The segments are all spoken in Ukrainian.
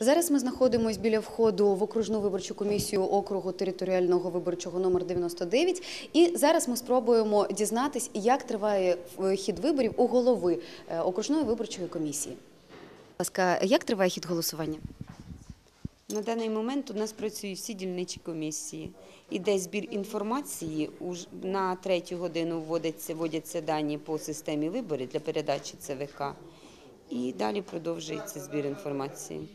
Зараз ми знаходимося біля входу в окружну виборчу комісію округу територіального виборчого номер 99. І зараз ми спробуємо дізнатись, як триває хід виборів у голови е, окружної виборчої комісії. Ласка, як триває хід голосування? На даний момент у нас працюють всі дільничі комісії. Іде збір інформації. На третю годину вводиться, вводяться дані по системі виборів для передачі ЦВК. І далі продовжується збір інформації.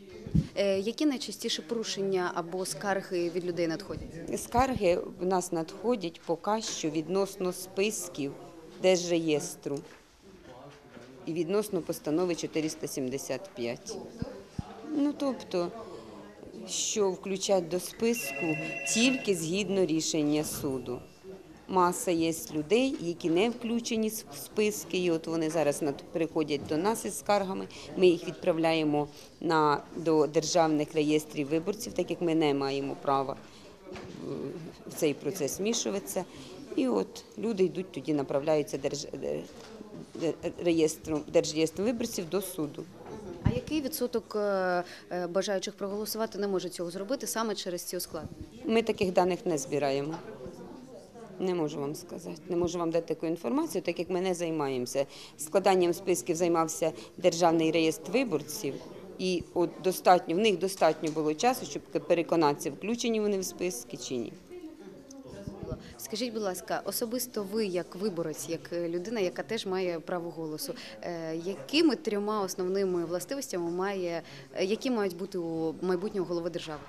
Е, Які найчастіше порушення або скарги від людей надходять? Скарги в нас надходять поки що відносно списків Держреєстру і відносно постанови 475. Ну, тобто, що включать до списку тільки згідно рішення суду. Маса є людей, які не включені в списки, і от вони зараз приходять до нас із скаргами. Ми їх відправляємо на, до державних реєстрів виборців, так як ми не маємо права в цей процес вмішуватися. І от люди йдуть тоді, направляються держ... де- де- держреєстру виборців до суду. А який відсоток е, е, бажаючих проголосувати не може цього зробити саме через ці ускладнення? Ми таких даних не збираємо. Не можу вам сказати. Не можу вам дати таку інформацію, так як ми не займаємося. Складанням списків займався Державний реєстр виборців. І от достатньо, в них достатньо було часу, щоб переконатися, включені вони в списки чи ні. Скажіть, будь ласка, особисто ви, як виборець, як людина, яка теж має право голосу, е, якими трьома основними властивостями має, е, які мають бути у майбутнього голови держави?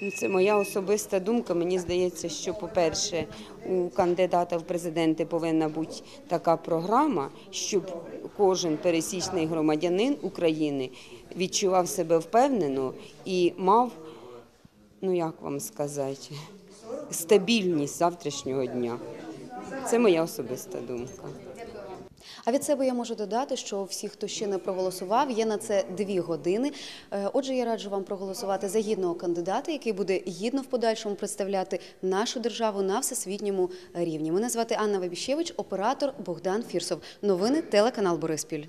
Ну, Це моя особиста думка. Мені здається, що, по-перше, у кандидата в президенти повинна бути така програма, щоб кожен пересічний громадянин України відчував себе впевнено і мав, ну як вам сказати, стабільність завтрашнього дня. Це моя особиста думка. А від себе я можу додати, що всі, хто ще не проголосував, є на це дві години. Е, Отже, я раджу вам проголосувати за гідного кандидата, який буде гідно в подальшому представляти нашу державу на всесвітньому рівні. Мене звати Анна Вабіщевич, оператор Богдан Фірсов. Новини телеканал Бориспіль.